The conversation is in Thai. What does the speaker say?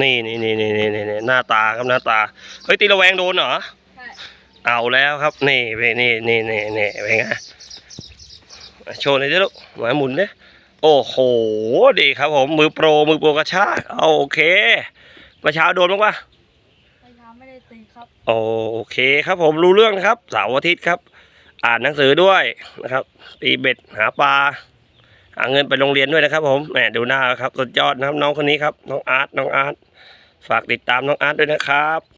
นี่นี่นี่นี่นี่นี่นี่หน้าตาครับหน้าตา เฮ้ยตีระแวงโดนเหรอใช่เอาแล้วครับ นี่ไปนี่นี่นี่นี่เป็นไงโชว์หน่อยดิลูกหมาหมุนเนี่ยโอ้โหดีครับผมมือโปรมือโปรกระชากเอาโอเคเมื่อเช้าโดนบ้างปะไปทำไม่ได้ตีครับโอเคครับผมรู้เรื่องนะครับเสาร์อาทิตย์ครับ อ่านหนังสือด้วยนะครับตีเบ็ดหาปลา หาเงินไปโรงเรียนด้วยนะครับ ผมแหมดูหน้าครับสุดยอดนะครับ น้องคนนี้ครับน้องอาร์ตน้องอาร์ตฝากติดตามน้องอาร์ตด้วยนะครับ